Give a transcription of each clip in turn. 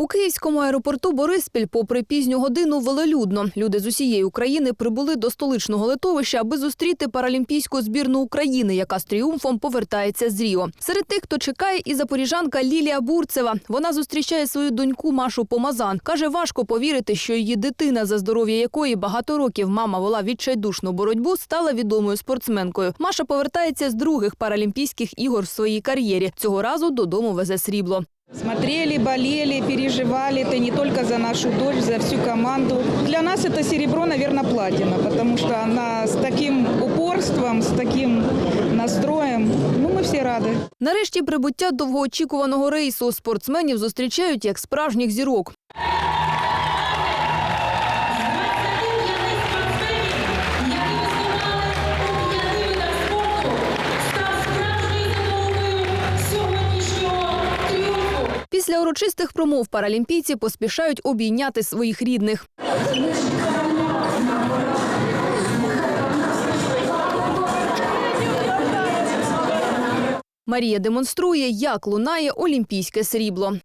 У київському аеропорту Бориспіль, попри пізню годину, велелюдно. Люди з усієї України прибули до столичного литовища, аби зустріти паралімпійську збірну України, яка з тріумфом повертається з Ріо. Серед тих, хто чекає, і запоріжанка Лілія Бурцева. Вона зустрічає свою доньку Машу Помазан. Каже, важко повірити, що її дитина, за здоров'я якої багато років мама вела відчайдушну боротьбу, стала відомою спортсменкою. Маша повертається з других паралімпійських ігор в своїй кар'єрі. Цього разу додому везе срібло. Смотрели, болели, переживали. Это не только за нашу дочь, за всю команду. Для нас это серебро, наверное, платина, потому что она с таким упорством, с таким настроем. Ну, мы все рады. Нарешті прибуття довгоочікуваного рейсу спортсменів зустрічають як справжніх зірок. Урочистих промов паралімпійці поспішають обійняти своїх рідних. Марія демонструє, як лунає олімпійське срібло.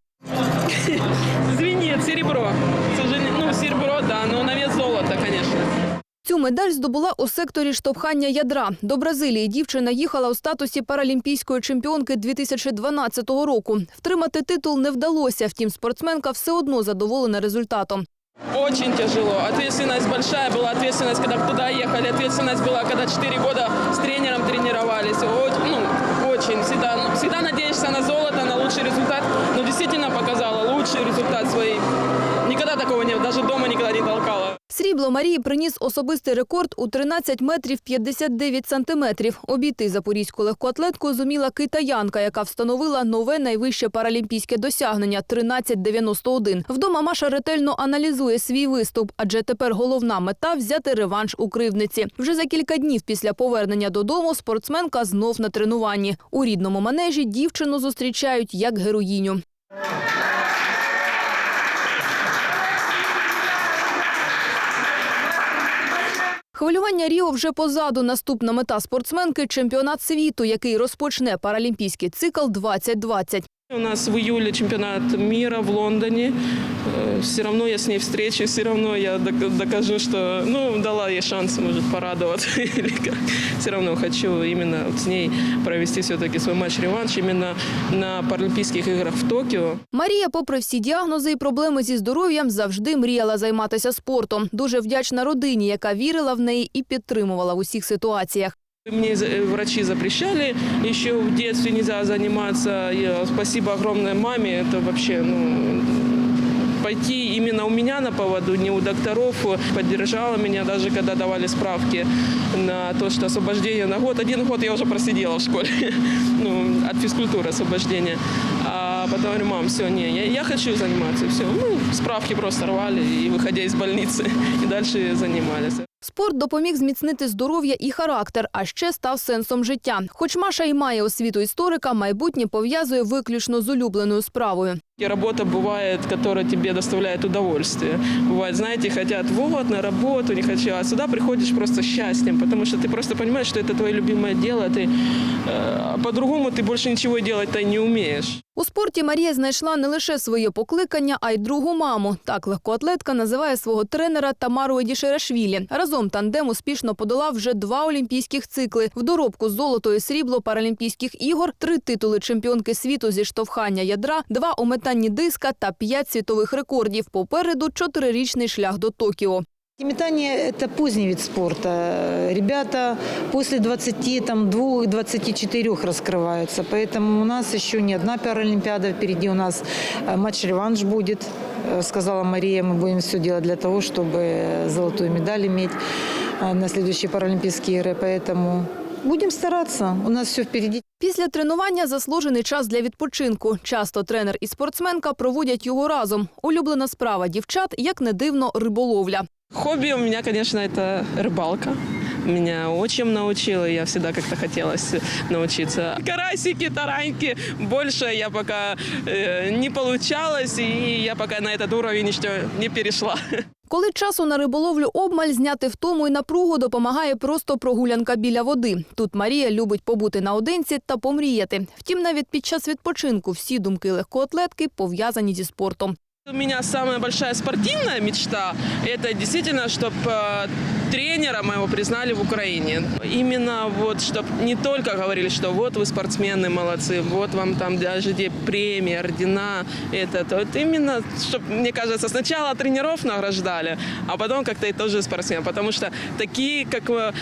Звіні, серебро. Це вже ну, серебро, да, ну, на вес золота, конечно. Цю медаль здобула у секторі штовхання ядра. До Бразилії дівчина їхала у статусі паралімпійської чемпіонки 2012 року. Втримати титул не вдалося, втім спортсменка все одно задоволена результатом. Очень тяжело. Ответственность большая была, ответственность, когда туда ехали, ответственность была, когда 4 года с тренером тренировались. Очень, ну, очень. Всегда, ну, всегда надеешься на золото, на лучший результат, но действительно показала лучший результат своей. Никогда такого не было, даже дома никогда не толкала. Срібло Марії приніс особистий рекорд у 13 метрів 59 сантиметрів. Обійти запорізьку легкоатлетку зуміла китаянка, яка встановила нове найвище паралімпійське досягнення – 13.91. Вдома Маша ретельно аналізує свій виступ, адже тепер головна мета – взяти реванш у кривдниці. Вже за кілька днів після повернення додому спортсменка знов на тренуванні. У рідному манежі дівчину зустрічають як героїню. Хвилювання Ріо вже позаду. Наступна мета спортсменки – чемпіонат світу, який розпочне паралімпійський цикл 2020. У нас в июле чемпионат мира в Лондоне. Все равно я с ней встречусь, все равно я докажу, что, ну, дала ей шанс, может, порадоваться. Все равно хочу именно вот с ней провести все-таки свой матч-реванш именно на Паралимпийских играх в Токио. Марія, попри всі діагнози і проблеми зі здоров'ям, завжди мріяла займатися спортом. Дуже вдячна родині, яка вірила в неї і підтримувала в усіх ситуаціях. Мне э, врачи запрещали, еще в детстве нельзя заниматься. Я- спасибо огромной маме, это вообще, ну, пойти именно у меня на поводу, не у докторов, поддержала меня, даже когда давали справки на то, что освобождение на год. Один год я уже просидела в школе, ну, от физкультуры освобождения. А потом говорю, мам, все, не, я, я хочу заниматься, все. Ну, справки просто рвали, и выходя из больницы, и дальше занимались. Спорт допоміг зміцнити здоров'я і характер, а ще став сенсом життя. Хоч Маша і має освіту історика, майбутнє пов'язує виключно з улюбленою справою. И работа бывает, которая тебе доставляет удовольствие. Бывает, знаете, хотят вот на работу, не хочу, а сюда приходишь просто с счастьем, потому что ты просто понимаешь, что это твое любимое дело, ты э, по-другому ты больше ничего делать-то не умеешь. У спорті Марія знайшла не лише своє покликання, а й другу маму. Так легкоатлетка називає свого тренера Тамару Едішерашвілі. Разом тандем успішно подолав вже два олімпійських цикли. В доробку золото і срібло паралімпійських ігор, три титули чемпіонки світу зі штовхання ядра, два у метанні диска та п'ять світових рекордів. Попереду чотирирічний шлях до Токіо. И Метание – это поздний вид спорта. Ребята после 22-24 раскрываются, поэтому у нас еще не одна паралимпиада впереди, у нас э, матч-реванш будет. Э, Сказала Мария, мы будем все делать для того, чтобы золотую медаль иметь э, на следующие Паралимпийские игры, поэтому будем стараться, у нас все впереди. Після тренування заслужений час для відпочинку. Часто тренер і спортсменка проводять його разом. Улюблена справа дівчат, як не дивно, риболовля. Хобби у меня, конечно, это рыбалка. Меня отчим научил, и я всегда как-то хотелось научиться. Карасики, тараньки, больше я пока э, не получалось, и я пока на этот уровень еще не перешла. Коли часу на риболовлю обмаль зняти втому і напругу допомагає просто прогулянка біля води. Тут Марія любить побути наодинці та помріяти. Втім, навіть під час відпочинку всі думки легкоатлетки пов'язані зі спортом. У меня самая большая спортивная мечта – это действительно, чтобы тренера моего признали в Украине. Именно вот, чтобы не только говорили, что вот вы спортсмены молодцы, вот вам там даже где премии, ордена, то вот именно, чтобы, мне кажется, сначала тренеров награждали, а потом как-то и тоже спортсмен, потому что такие, как э,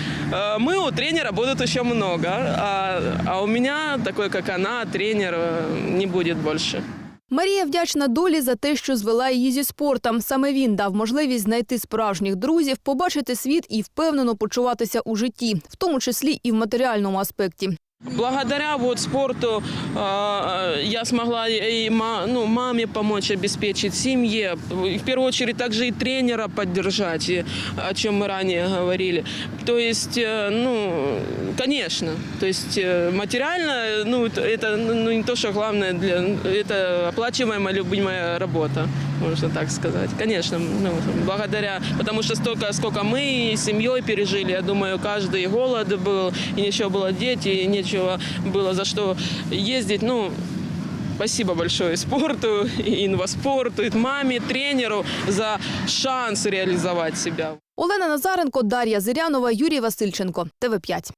мы, у тренера будут еще много, а, а у меня такой, как она, тренер, э, не будет больше. Марія вдячна долі за те, що звела її зі спортом. Саме він дав можливість знайти справжніх друзів, побачити світ і впевнено почуватися у житті, в тому числі і в матеріальному аспекті. Благодаря вот спорту э, я смогла и ма- ну, маме помочь обеспечить, семье, и в первую очередь также и тренера поддержать, и о чем мы ранее говорили. То есть, э, ну, конечно, то есть э, материально, ну, это, это, ну, не то, что главное, для, это оплачиваемая, любимая работа, можно так сказать. Конечно, ну, благодаря, потому что столько, сколько мы с семьей пережили, я думаю, каждый и голод был, и ничего было дети, и нечего было за что ездить, ну, Спасибо большое и спорту, и инваспорту, и маме, тренеру за шанс реализовать себя. Олена Назаренко, Дар'я Зирянова, Юрій Васильченко. ТВ 5